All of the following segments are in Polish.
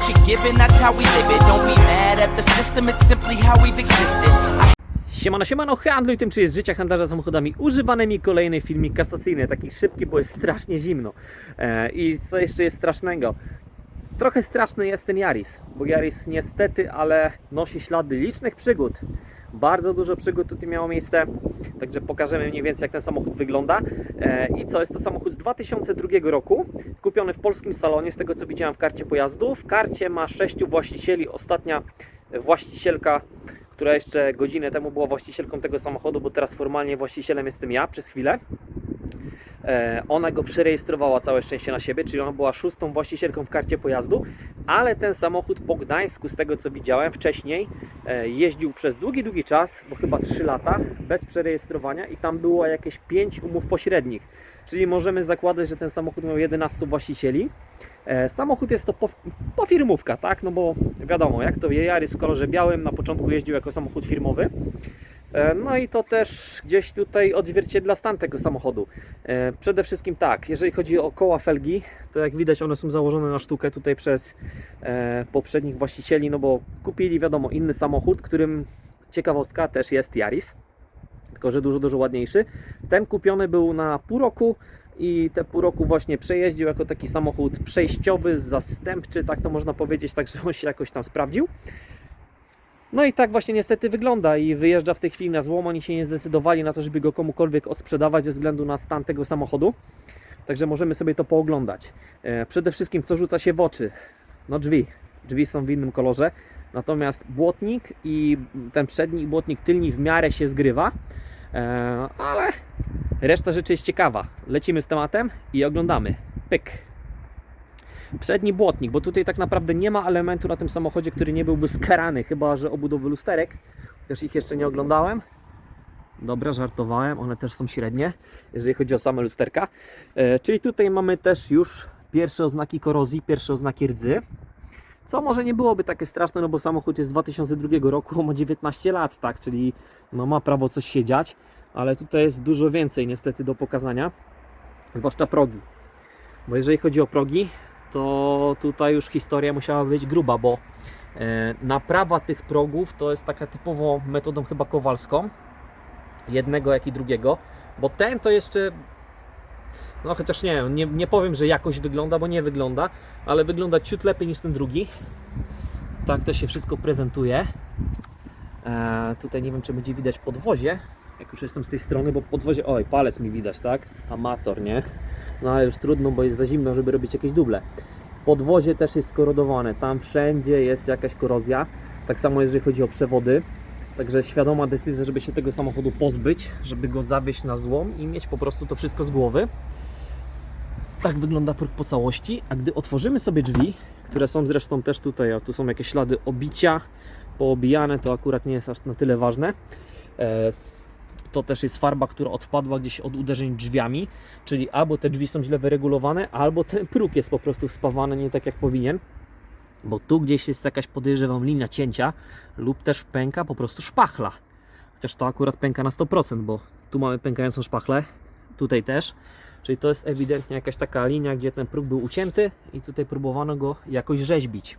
what you're given, that's how we live it. Don't be mad at the system, it's simply how we've existed. I Siemano, siemano, handluj tym, czy jest życia handlarza samochodami używanymi. Kolejny filmik kasacyjny, taki szybki, bo jest strasznie zimno. E, I co jeszcze jest strasznego? Trochę straszny jest ten Yaris, bo Yaris niestety, ale nosi ślady licznych przygód. Bardzo dużo przygód tutaj miało miejsce, także pokażemy mniej więcej jak ten samochód wygląda. E, I co, jest to samochód z 2002 roku, kupiony w polskim salonie, z tego co widziałem w karcie pojazdu. W karcie ma sześciu właścicieli, ostatnia właścicielka która jeszcze godzinę temu była właścicielką tego samochodu, bo teraz formalnie właścicielem jestem ja przez chwilę. E, Ona go przerejestrowała całe szczęście na siebie, czyli ona była szóstą właścicielką w karcie pojazdu, ale ten samochód po Gdańsku, z tego co widziałem wcześniej, e, jeździł przez długi, długi czas, bo chyba 3 lata, bez przerejestrowania i tam było jakieś 5 umów pośrednich. Czyli możemy zakładać, że ten samochód miał 11 właścicieli. E, Samochód jest to pof- pofirmówka, tak? No bo wiadomo, jak to Yaris w kolorze białym na początku jeździł jako samochód firmowy. E, No i to też gdzieś tutaj odzwierciedla stan tego samochodu. E, Przede wszystkim tak, jeżeli chodzi o koła felgi, to jak widać one są założone na sztukę tutaj przez e, poprzednich właścicieli, no bo kupili wiadomo inny samochód, którym ciekawostka też jest Yaris, tylko że dużo, dużo ładniejszy. Ten kupiony był na pół roku i te pół roku właśnie przejeździł jako taki samochód przejściowy, zastępczy, tak to można powiedzieć, tak że on się jakoś tam sprawdził. No i tak właśnie niestety wygląda i wyjeżdża w tej chwili na złom. Oni się nie zdecydowali na to, żeby go komukolwiek odsprzedawać ze względu na stan tego samochodu. Także możemy sobie to pooglądać. E, przede wszystkim co rzuca się w oczy? No drzwi. Drzwi są w innym kolorze. Natomiast błotnik i ten przedni i błotnik tylni w miarę się zgrywa. E, ale reszta rzeczy jest ciekawa. Lecimy z tematem i oglądamy. Pyk. Przedni błotnik, bo tutaj tak naprawdę nie ma elementu na tym samochodzie, który nie byłby skarany, chyba że obudowy lusterek. Też ich jeszcze nie oglądałem. Dobra, żartowałem, one też są średnie, jeżeli chodzi o same lusterka. E, czyli tutaj mamy też już pierwsze oznaki korozji, pierwsze oznaki rdzy. Co może nie byłoby takie straszne, no bo samochód jest z 2002 roku, ma 19 lat, tak, czyli no ma prawo coś się dziać, ale tutaj jest dużo więcej niestety do pokazania, zwłaszcza progi. Bo jeżeli chodzi o progi, to tutaj już historia musiała być gruba, bo e, naprawa tych progów to jest taka typowo metodą chyba kowalską, jednego jak i drugiego, bo ten to jeszcze, no chociaż nie, nie, nie powiem, że jakoś wygląda, bo nie wygląda, ale wygląda ciut lepiej niż ten drugi. Tak to się wszystko prezentuje. E, tutaj nie wiem, czy będzie widać podwozie, jak już jestem z tej strony, bo podwozie, oj, palec mi widać, tak? Amator, nie? No ale już trudno, bo jest za zimno, żeby robić jakieś duble. Podwozie też jest skorodowane, tam wszędzie jest jakaś korozja. Tak samo jeżeli chodzi o przewody. Także świadoma decyzja, żeby się tego samochodu pozbyć, żeby go zawieźć na złom i mieć po prostu to wszystko z głowy. Tak wygląda próg po całości, a gdy otworzymy sobie drzwi, które są zresztą też tutaj, a tu są jakieś ślady obicia, poobijane, to akurat nie jest aż na tyle ważne. To też jest farba, która odpadła gdzieś od uderzeń drzwiami, czyli albo te drzwi są źle wyregulowane, albo ten próg jest po prostu spawany nie tak jak powinien, bo tu gdzieś jest jakaś podejrzewam linia cięcia lub też pęka po prostu szpachla. Chociaż to akurat pęka na 100%, bo tu mamy pękającą szpachlę, tutaj też. Czyli to jest ewidentnie jakaś taka linia, gdzie ten próg był ucięty i tutaj próbowano go jakoś rzeźbić.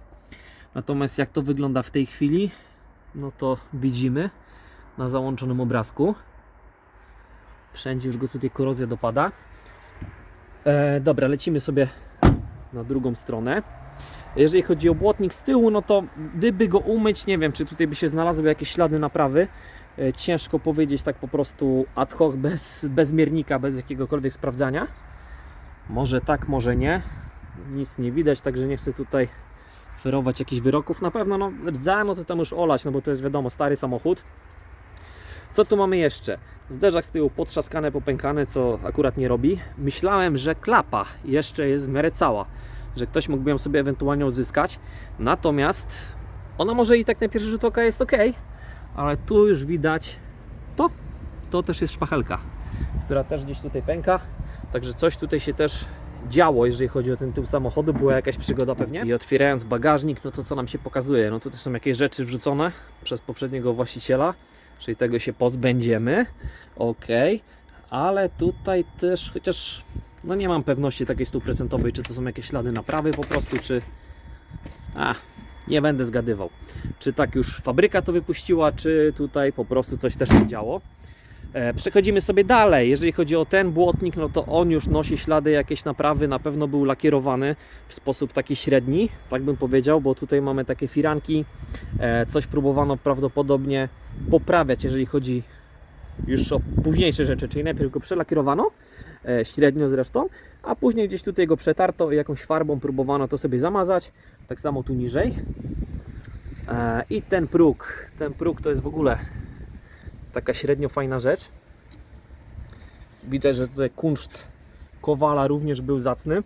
Natomiast jak to wygląda w tej chwili, no to widzimy na załączonym obrazku. Wszędzie już go tutaj korozja dopada. E, dobra, lecimy sobie na drugą stronę. Jeżeli chodzi o błotnik z tyłu, no to gdyby go umyć, nie wiem, czy tutaj by się znalazły jakieś ślady naprawy. E, ciężko powiedzieć tak po prostu ad hoc, bez, bez miernika, bez jakiegokolwiek sprawdzania. Może tak, może nie. Nic nie widać, także nie chcę tutaj ferować jakichś wyroków. Na pewno, no, rdza, no to tam już olać, no bo to jest wiadomo, stary samochód. Co tu mamy jeszcze? Zderzak z tyłu potrzaskane, popękane, co akurat nie robi. Myślałem, że klapa jeszcze jest w miarę cała, że ktoś mógłby ją sobie ewentualnie odzyskać. Natomiast ona może i tak na pierwszy rzut oka jest ok, ale tu już widać to. To też jest szpachelka, która też gdzieś tutaj pęka. Także coś tutaj się też działo, jeżeli chodzi o ten tył samochodu. Była jakaś przygoda pewnie. I otwierając bagażnik, no to co nam się pokazuje? No tutaj są jakieś rzeczy wrzucone przez poprzedniego właściciela czyli tego się pozbędziemy. Ok, ale tutaj też, chociaż no nie mam pewności takiej stuprocentowej, czy to są jakieś ślady naprawy po prostu, czy, A, nie będę zgadywał, czy tak już fabryka to wypuściła, czy tutaj po prostu coś też się działo. E, Przechodzimy sobie dalej. Jeżeli chodzi o ten błotnik, no to on już nosi ślady jakieś naprawy. Na pewno był lakierowany w sposób taki średni, tak bym powiedział, bo tutaj mamy takie firanki. E, Coś próbowano prawdopodobnie poprawiać, jeżeli chodzi już o późniejsze rzeczy, czyli najpierw go przelakierowano, e, średnio zresztą, a później gdzieś tutaj go przetarto i jakąś farbą próbowano to sobie zamazać. Tak samo tu niżej. I ten próg, ten próg to jest w ogóle taka średnio fajna rzecz. Widać, że tutaj kunszt kowala również był zacny.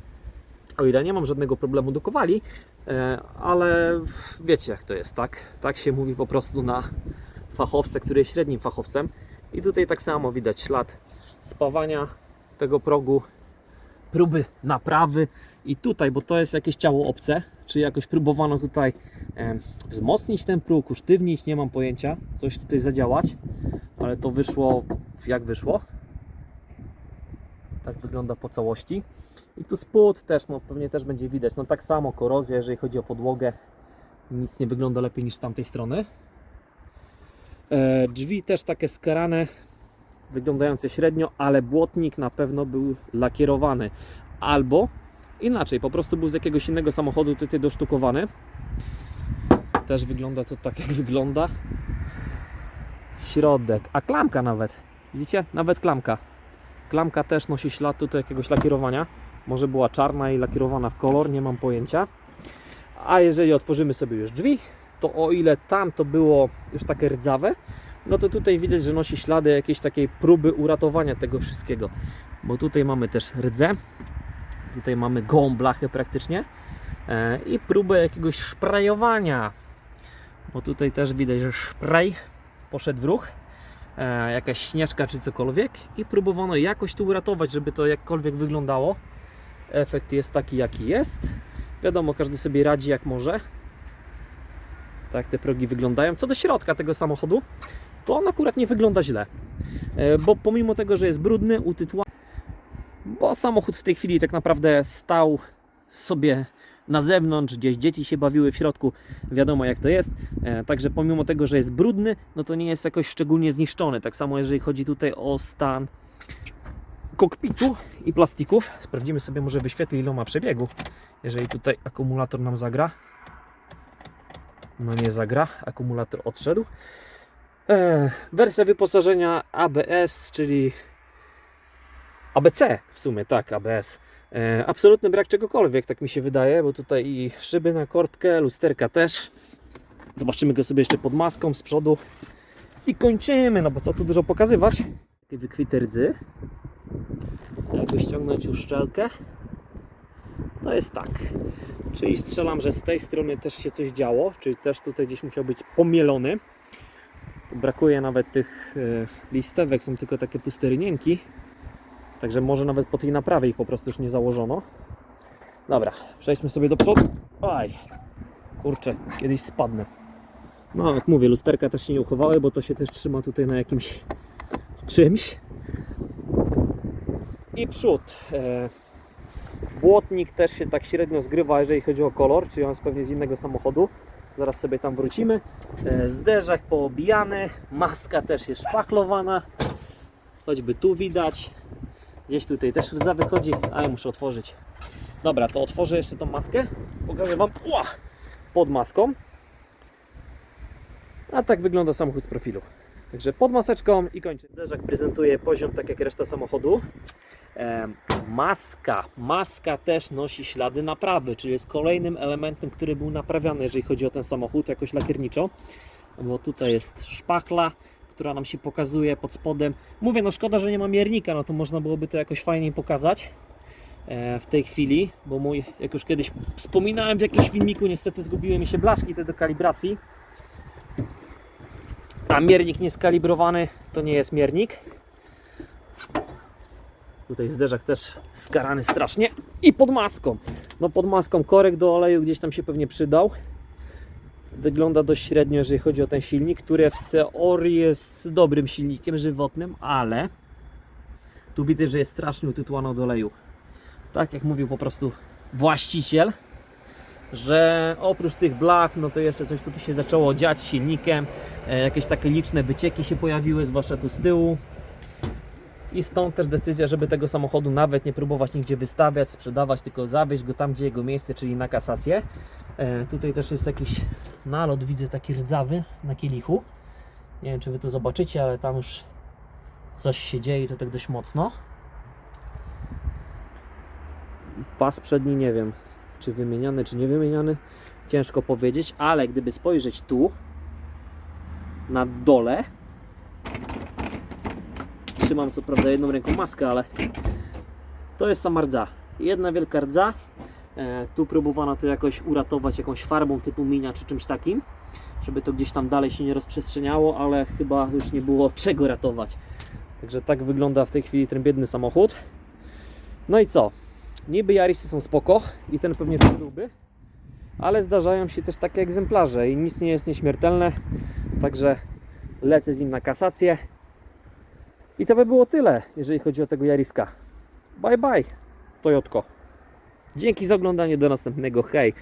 O ile nie mam żadnego problemu do kowali, e, ale wiecie jak to jest, tak? Tak się mówi po prostu na fachowca, który jest średnim fachowcem. I tutaj tak samo widać ślad spawania tego progu, próby naprawy. I tutaj, bo to jest jakieś ciało obce, czy jakoś próbowano tutaj e, wzmocnić ten próg, usztywnić, nie mam pojęcia, coś tutaj zadziałać, ale to wyszło jak wyszło. Tak wygląda po całości. I tu spód też, no pewnie też będzie widać. No tak samo korozja, jeżeli chodzi o podłogę, nic nie wygląda lepiej niż z tamtej strony. E, drzwi też takie skarane, wyglądające średnio, ale błotnik na pewno był lakierowany. Albo inaczej, po prostu był z jakiegoś innego samochodu tutaj dosztukowany. Też wygląda to tak jak wygląda. Środek, a klamka nawet. Widzicie? Nawet klamka. Klamka też nosi ślad tutaj jakiegoś lakierowania. Może była czarna i lakierowana w kolor, nie mam pojęcia. A jeżeli otworzymy sobie już drzwi, to o ile tam to było już takie rdzawe, no to tutaj widać, że nosi ślady jakiejś takiej próby uratowania tego wszystkiego. Bo tutaj mamy też rdzę, tutaj mamy gołą blachę praktycznie e, i próbę jakiegoś szprajowania. Bo tutaj też widać, że szpraj poszedł w ruch, e, jakaś śnieżka czy cokolwiek i próbowano jakoś tu uratować, żeby to jakkolwiek wyglądało. Efekt jest taki jaki jest. Wiadomo, każdy sobie radzi jak może. Tak te progi wyglądają. Co do środka tego samochodu, to on akurat nie wygląda źle. E, Bo pomimo tego, że jest brudny, utytułowany, bo samochód w tej chwili tak naprawdę stał sobie na zewnątrz, gdzieś dzieci się bawiły w środku, wiadomo jak to jest. E, Także pomimo tego, że jest brudny, no to nie jest jakoś szczególnie zniszczony. Tak samo jeżeli chodzi tutaj o stan kokpitu i plastików. Sprawdzimy sobie, może wyświetli ile ma przebiegu, jeżeli tutaj akumulator nam zagra. No nie zagra, akumulator odszedł. Wersja wyposażenia ABS, czyli ABC w sumie, tak, ABS. Absolutny brak czegokolwiek, tak mi się wydaje, bo tutaj i szyby na korbkę, lusterka też. Zobaczymy go sobie jeszcze pod maską z przodu. I kończymy, no bo co tu dużo pokazywać. Takie wykwite rdzy. Jakby ściągnąć uszczelkę. To jest tak. Czyli strzelam, że z tej strony też się coś działo, czyli też tutaj gdzieś musiał być pomielony. Brakuje nawet tych e, listewek, są tylko takie puste rynienki. Także może nawet po tej naprawie ich po prostu już nie założono. Dobra, przejdźmy sobie do przodu. Oj, kurczę, kiedyś spadnę. No, jak mówię, lusterka też się nie uchowały, bo to się też trzyma tutaj na jakimś czymś. I przód. E, błotnik też się tak średnio zgrywa, jeżeli chodzi o kolor, czyli on jest pewnie z innego samochodu. Zaraz sobie tam wrócimy. E, zderzak poobijany, maska też jest szpachlowana. Choćby tu widać. Gdzieś tutaj też rdza wychodzi, a ja muszę otworzyć. Dobra, to otworzę jeszcze tą maskę. Pokażę Wam pod maską. A tak wygląda samochód z profilu. Także pod maseczką i kończę. Zderzak prezentuje poziom tak jak reszta samochodu. Maska. Maska też nosi ślady naprawy, czyli jest kolejnym elementem, który był naprawiany, jeżeli chodzi o ten samochód, jakoś lakierniczo. Bo tutaj jest szpachla, która nam się pokazuje pod spodem. Mówię, no szkoda, że nie ma miernika, no to można byłoby to jakoś fajniej pokazać e, w tej chwili, bo mój, jak już kiedyś wspominałem w jakimś filmiku, niestety zgubiły mi się blaszki te do kalibracji. A miernik nieskalibrowany to nie jest miernik. Tutaj zderzak też skarany strasznie. I pod maską. No pod maską korek do oleju gdzieś tam się pewnie przydał. Wygląda dość średnio, jeżeli chodzi o ten silnik, który w teorii jest dobrym silnikiem żywotnym, ale tu widać, że jest strasznie utytułany od oleju. Tak jak mówił po prostu właściciel, że oprócz tych blach, no to jeszcze coś tutaj się zaczęło dziać z silnikiem, e, jakieś takie liczne wycieki się pojawiły, zwłaszcza tu z tyłu. I stąd też decyzja, żeby tego samochodu nawet nie próbować nigdzie wystawiać, sprzedawać, tylko zawieźć go tam, gdzie jego miejsce, czyli na kasację. E, tutaj też jest jakiś nalot, widzę taki rdzawy na kielichu. Nie wiem, czy Wy to zobaczycie, ale tam już coś się dzieje to tak dość mocno. Pas przedni nie wiem, czy wymieniany, czy nie wymieniany. Ciężko powiedzieć, ale gdyby spojrzeć tu, na dole, trzymam co prawda jedną ręką maskę, ale to jest sama rdza. Jedna wielka rdza. E, tu próbowano to jakoś uratować jakąś farbą typu minia czy czymś takim, żeby to gdzieś tam dalej się nie rozprzestrzeniało, ale chyba już nie było czego ratować. Także tak wygląda w tej chwili ten biedny samochód. No i co? Niby Yarisy są spoko i ten pewnie też byłby, ale zdarzają się też takie egzemplarze i nic nie jest nieśmiertelne, także lecę z nim na kasację. I to by było tyle, jeżeli chodzi o tego Jariska. Bye bye, Toyotko. Dzięki za oglądanie, do następnego, hej!